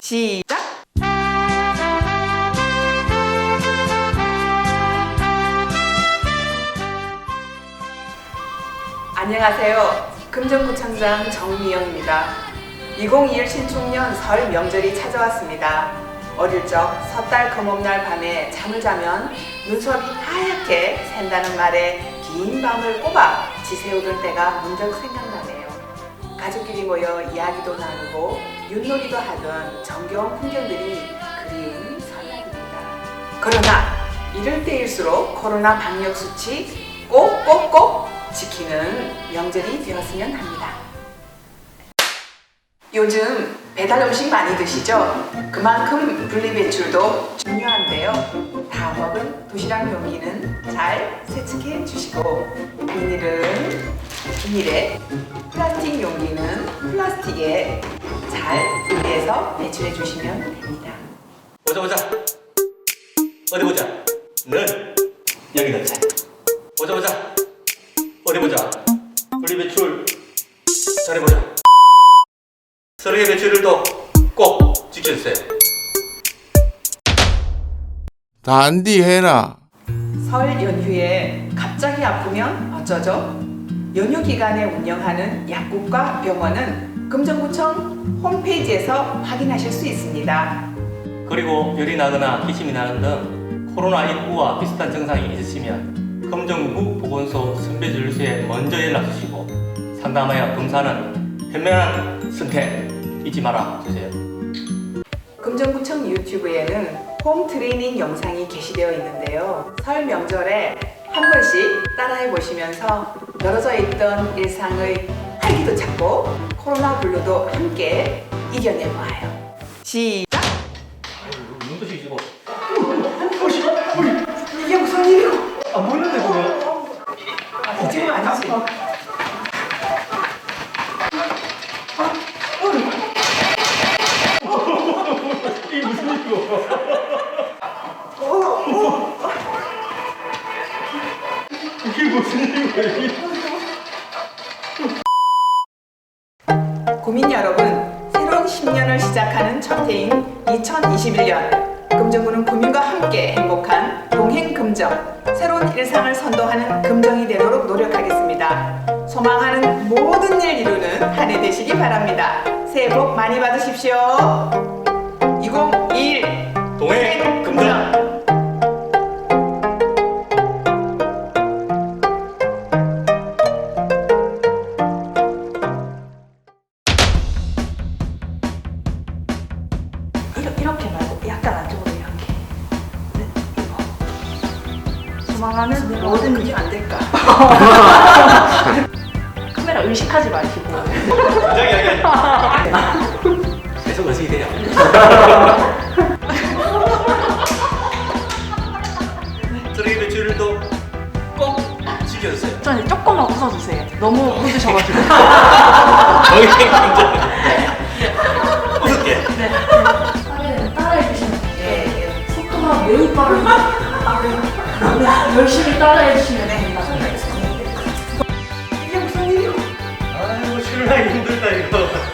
시작! 안녕하세요. 금정구청장 정미영입니다. 2021 신축년 설 명절이 찾아왔습니다. 어릴 적 섣달 검업날 밤에 잠을 자면 눈썹이 하얗게 샌다는 말에 긴 밤을 꼬박 지새우던 때가 문득 생각나네요. 가족끼리 모여 이야기도 나누고 윷놀이도 하던 정겨운 풍경들이 그리운 설날입니다. 그러나 이럴 때일수록 코로나 방역 수칙 꼭꼭꼭 지키는 명절이 되었으면 합니다. 요즘 배달 음식 많이 드시죠? 그만큼 분리 배출도 중요한데요. 다 먹은 도시락 용기는 잘 세척해 주시고 비닐은 비닐에 플라스틱 용기는 플라스틱에 잘 분리해서 배출해 주시면 됩니다. 보자 보자. 어디 보자. 는 여기 넣자 보자 보자. 어디 보자. 분리 배출. 잘해보자. 쓰레기 배출을 또꼭 지켜주세요. 단디 해라. 설 연휴에 갑자기 아프면 어쩌죠? 연휴 기간에 운영하는 약국과 병원은 금정구청 홈페이지에서 확인하실 수 있습니다. 그리고 열이 나거나 기침이 나는 등 코로나19와 비슷한 증상이 있으시면 검정구 보건소 선배진료소에 먼저 연락 주시고 상담하여 검사는 현명한 선택 잊지 말아 주세요 금정구청 유튜브에는 홈 트레이닝 영상이 게시되어 있는데요. 설 명절에 한 번씩 따라해 보시면서 떨어져 있던 일상의 활기도 찾고 코로나 블루도 함께 이겨내 보아요. 시작! 눈도 이게 무슨 일이고? 안 보이는데 그거 아, 지금 아니지? 고 구민 여러분, 새로운 10년을 시작하는 첫 해인 2021년 금정구는 구민과 함께 행복한 동행 금정, 새로운 일상을 선도하는 금정이 되도록 노력하겠습니다. 소망하는 모든 일 이루는 한 해 되시기 바랍니다. 새해 복 많이 받으십시오. 2021 동행 이렇게, 이렇게 말고 약간 안쪽으로 이렇게. 네, 이거. 소망하는 모든 그게 안 될까? 카메라 의식하지 마시고 굉장히 이야기 계속 의식이 되냐 쓰레기 배출도 꼭 지켜주세요 전 조금만 웃어주세요 너무 웃으셔가지고 금정 웃 열심히 따라해 주시면 됩니다. 이게 무슨 일이야? 아이고 출근하기 힘들다 이거.